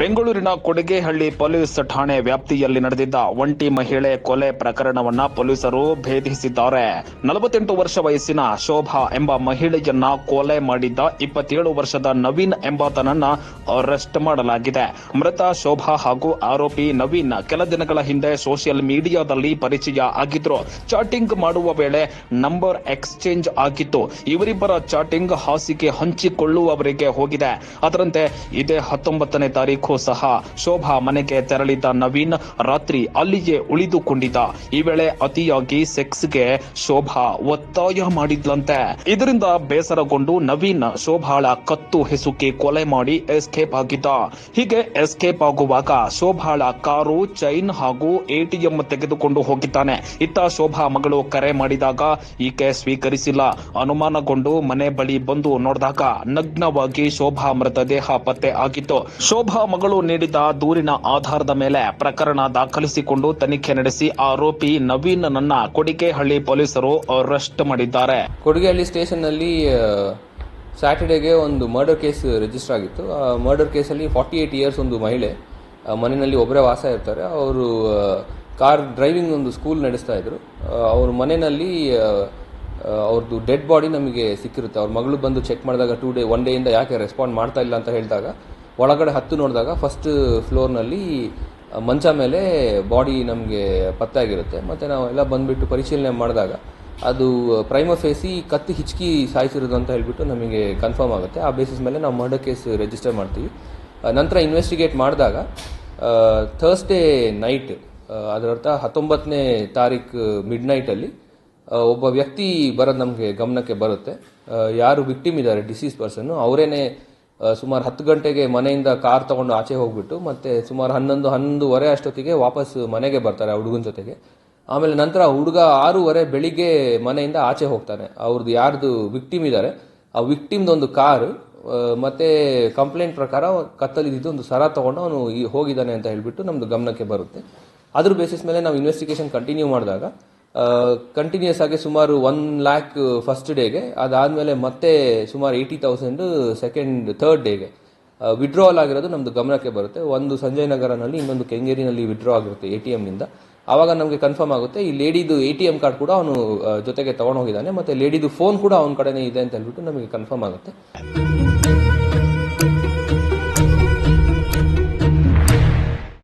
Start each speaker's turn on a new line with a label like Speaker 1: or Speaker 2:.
Speaker 1: ಬೆಂಗಳೂರಿನ ಕೊಡಿಗೆಹಳ್ಳಿ ಪೊಲೀಸ್ ಠಾಣೆ ವ್ಯಾಪ್ತಿಯಲ್ಲಿ ನಡೆದಿದ್ದ ಒಂಟಿ ಮಹಿಳೆ ಕೊಲೆ ಪ್ರಕರಣವನ್ನ ಪೊಲೀಸರು ಭೇದಿಸಿದ್ದಾರೆ. ನಲವತ್ತೆಂಟು ವರ್ಷ ವಯಸ್ಸಿನ ಶೋಭಾ ಎಂಬ ಮಹಿಳೆಯನ್ನ ಕೊಲೆ ಮಾಡಿದ್ದ ಇಪ್ಪತ್ತೇಳು ವರ್ಷದ ನವೀನ್ ಎಂಬಾತನನ್ನ ಅರೆಸ್ಟ್ ಮಾಡಲಾಗಿದೆ. ಮೃತ ಶೋಭಾ ಹಾಗೂ ಆರೋಪಿ ನವೀನ್ ಕೆಲ ದಿನಗಳ ಹಿಂದೆ ಸೋಷಿಯಲ್ ಮೀಡಿಯಾದಲ್ಲಿ ಪರಿಚಯ ಆಗಿದ್ರು. ಚಾಟಿಂಗ್ ಮಾಡುವ ವೇಳೆ ನಂಬರ್ ಎಕ್ಸ್ಚೇಂಜ್ ಆಗಿತ್ತು. ಇವರಿಬ್ಬರ ಚಾಟಿಂಗ್ ಹಾಸಿಗೆ ಹಂಚಿಕೊಳ್ಳುವವರಿಗೆ ಹೋಗಿದೆ. ಅದರಂತೆ ಇದೇ ಹತ್ತೊಂಬತ್ತನೇ ತಾರೀಕು ಸಹ. ಶೋಭಾ ಮನೆಗೆ ತೆರಳಿದ್ದ ನವೀನ್ ರಾತ್ರಿ ಅಲ್ಲಿಯೇ ಉಳಿದುಕೊಂಡಿದ್ದ. ಈ ವೇಳೆ ಅತಿಯಾಗಿ ಸೆಕ್ಸ್ಗೆ ಶೋಭಾ ಒತ್ತಾಯ ಮಾಡಿದ್ಲಂತೆ. ಇದರಿಂದ ಬೇಸರಗೊಂಡು ನವೀನ್ ಶೋಭಾಳ ಕತ್ತು ಹೆಸುಕಿ ಕೊಲೆ ಮಾಡಿ ಎಸ್ಕೇಪ್ ಆಗಿದ್ದ. ಹೀಗೆ ಎಸ್ಕೇಪ್ ಆಗುವಾಗ ಶೋಭಾಳ ಕಾರು, ಚೈನ್ ಹಾಗೂ ಎಟಿಎಂ ತೆಗೆದುಕೊಂಡು ಹೋಗಿದ್ದಾನೆ. ಇತ್ತ ಶೋಭಾ ಮಗಳು ಕರೆ ಮಾಡಿದಾಗ ಈಕೆ ಸ್ವೀಕರಿಸಿಲ್ಲ. ಅನುಮಾನಗೊಂಡು ಮನೆ ಬಳಿ ಬಂದು ನೋಡಿದಾಗ ನಗ್ನವಾಗಿ ಶೋಭಾ ಮೃತದೇಹ ಪತ್ತೆ ಆಗಿತ್ತು. ಶೋಭಾ ಮಗಳು ನೀಡಿದ ದೂರಿನ ಆಧಾರದ ಮೇಲೆ ಪ್ರಕರಣ ದಾಖಲಿಸಿಕೊಂಡು ತನಿಖೆ ನಡೆಸಿ ಆರೋಪಿ ನವೀನ್ ನನ್ನ ಕೊಡಿಕೆಹಳ್ಳಿ ಪೊಲೀಸರು ಅರೆಸ್ಟ್ ಮಾಡಿದ್ದಾರೆ.
Speaker 2: ಕೊಡಗೇಹಳ್ಳಿ ಸ್ಟೇಷನ್ನಲ್ಲಿ ಸ್ಯಾಟರ್ಡೇಗೆ ಒಂದು ಮರ್ಡರ್ ಕೇಸ್ ರಿಜಿಸ್ಟರ್ ಆಗಿತ್ತು. ಆ ಮರ್ಡರ್ ಕೇಸಲ್ಲಿ ಫಾರ್ಟಿ ಏಯ್ಟ್ ಇಯರ್ಸ್ ಒಂದು ಮಹಿಳೆ ಮನೆಯಲ್ಲಿ ಒಬ್ಬರೇ ವಾಸ ಇರ್ತಾರೆ. ಅವರು ಕಾರ್ ಡ್ರೈವಿಂಗ್ ಒಂದು ಸ್ಕೂಲ್ ನಡೆಸ್ತಾ ಇದ್ರು. ಅವ್ರ ಮನೆಯಲ್ಲಿ ಅವ್ರದ್ದು ಡೆಡ್ ಬಾಡಿ ನಮಗೆ ಸಿಕ್ಕಿರುತ್ತೆ. ಅವ್ರ ಮಗಳು ಬಂದು ಚೆಕ್ ಮಾಡಿದಾಗ ಟೂ ಡೇ, ಒನ್ ಡೇಯಿಂದ ಯಾಕೆ ರೆಸ್ಪಾಂಡ್ ಮಾಡ್ತಾ ಇಲ್ಲ ಅಂತ ಹೇಳಿದಾಗ ಒಳಗಡೆ ಹತ್ತು ನೋಡಿದಾಗ ಫಸ್ಟ್ ಫ್ಲೋರ್ನಲ್ಲಿ ಮಂಚ ಮೇಲೆ ಬಾಡಿ ನಮಗೆ ಪತ್ತೆ ಆಗಿರುತ್ತೆ. ಮತ್ತು ನಾವು ಎಲ್ಲ ಬಂದುಬಿಟ್ಟು ಪರಿಶೀಲನೆ ಮಾಡಿದಾಗ ಅದು ಪ್ರೈಮ ಫೇಸಿ ಕತ್ತಿ ಹಿಚ್ಕಿ ಸಾಯಿಸಿರೋದು ಅಂತ ಹೇಳಿಬಿಟ್ಟು ನಮಗೆ ಕನ್ಫರ್ಮ್ ಆಗುತ್ತೆ. ಆ ಬೇಸಿಸ್ ಮೇಲೆ ನಾವು ಮರ್ಡರ್ ಕೇಸ್ ರಿಜಿಸ್ಟರ್ ಮಾಡ್ತೀವಿ. ನಂತರ ಇನ್ವೆಸ್ಟಿಗೇಟ್ ಮಾಡಿದಾಗ ಥರ್ಸ್ಡೇ ನೈಟ್ ಅದರರ್ಥ ಹತ್ತೊಂಬತ್ತನೇ ತಾರೀಕು ಮಿಡ್ ನೈಟಲ್ಲಿ ಒಬ್ಬ ವ್ಯಕ್ತಿ ಬರೋದು ನಮಗೆ ಗಮನಕ್ಕೆ ಬರುತ್ತೆ. ಯಾರು ವಿಕ್ಟಿಮ್ ಇದ್ದಾರೆ ಡಿಸೀಸ್ ಪರ್ಸನ್ನು ಅವರೇನೆ ಸುಮಾರು ಹತ್ತು ಗಂಟೆಗೆ ಮನೆಯಿಂದ ಕಾರ್ ತಗೊಂಡು ಆಚೆ ಹೋಗ್ಬಿಟ್ಟು ಮತ್ತೆ ಸುಮಾರು ಹನ್ನೊಂದು, ಹನ್ನೊಂದುವರೆ ಅಷ್ಟೊತ್ತಿಗೆ ವಾಪಸ್ ಮನೆಗೆ ಬರ್ತಾರೆ ಆ ಹುಡುಗನ ಜೊತೆಗೆ. ಆಮೇಲೆ ನಂತರ ಹುಡುಗ ಆರೂವರೆ ಬೆಳಿಗ್ಗೆ ಮನೆಯಿಂದ ಆಚೆ ಹೋಗ್ತಾನೆ. ಅವ್ರದ್ದು ಯಾರ್ದು ವಿಕ್ಟಿಮ್ ಇದ್ದಾರೆ ಆ ವಿಕ್ಟಿಮ್ದು ಒಂದು ಕಾರ್ ಮತ್ತೆ ಕಂಪ್ಲೇಂಟ್ ಪ್ರಕಾರ ಕತ್ತಲಿದ್ದು ಒಂದು ಸರ ತಗೊಂಡು ಅವನು ಹೋಗಿದ್ದಾನೆ ಅಂತ ಹೇಳಿಬಿಟ್ಟು ನಮ್ದು ಗಮನಕ್ಕೆ ಬರುತ್ತೆ. ಅದ್ರ ಬೇಸಿಸ್ ಮೇಲೆ ನಾವು ಇನ್ವೆಸ್ಟಿಗೇಷನ್ ಕಂಟಿನ್ಯೂ ಮಾಡಿದಾಗ ಕಂಟಿನ್ಯೂಸ್ ಆಗಿ ಸುಮಾರು ಒನ್ ಲ್ಯಾಕ್ ಫಸ್ಟ್ ಡೇಗೆ ಅದಾದಮೇಲೆ ಮತ್ತೆ ಸುಮಾರು ಏಯ್ಟಿ ತೌಸಂಡ್ ಸೆಕೆಂಡ್ ಥರ್ಡ್ ಡೇಗೆ ವಿಡ್ರಾವಲ್ ಆಗಿರೋದು ನಮ್ದು ಗಮನಕ್ಕೆ ಬರುತ್ತೆ. ಒಂದು ಸಂಜಯ್ ನಗರನಲ್ಲಿ ಇನ್ನೊಂದು ಕೆಂಗೇರಿನಲ್ಲಿ ವಿಡ್ರಾ ಆಗಿರುತ್ತೆ ಎ ಟಿ ಎಮ್ನಿಂದ ಆವಾಗ ನಮಗೆ ಕನ್ಫರ್ಮ್ ಆಗುತ್ತೆ, ಈ ಲೇಡಿದು ಎ ಟಿ ಎಂ ಕಾರ್ಡ್ ಕೂಡ ಅವನು ಜೊತೆಗೆ ತಗೊಂಡು ಹೋಗಿದ್ದಾನೆ ಮತ್ತೆ ಲೇಡಿದು ಫೋನ್ ಕೂಡ ಅವನ ಕಡೆನೇ ಇದೆ ಅಂತ ಹೇಳ್ಬಿಟ್ಟು ನಮಗೆ ಕನ್ಫರ್ಮ್ ಆಗುತ್ತೆ.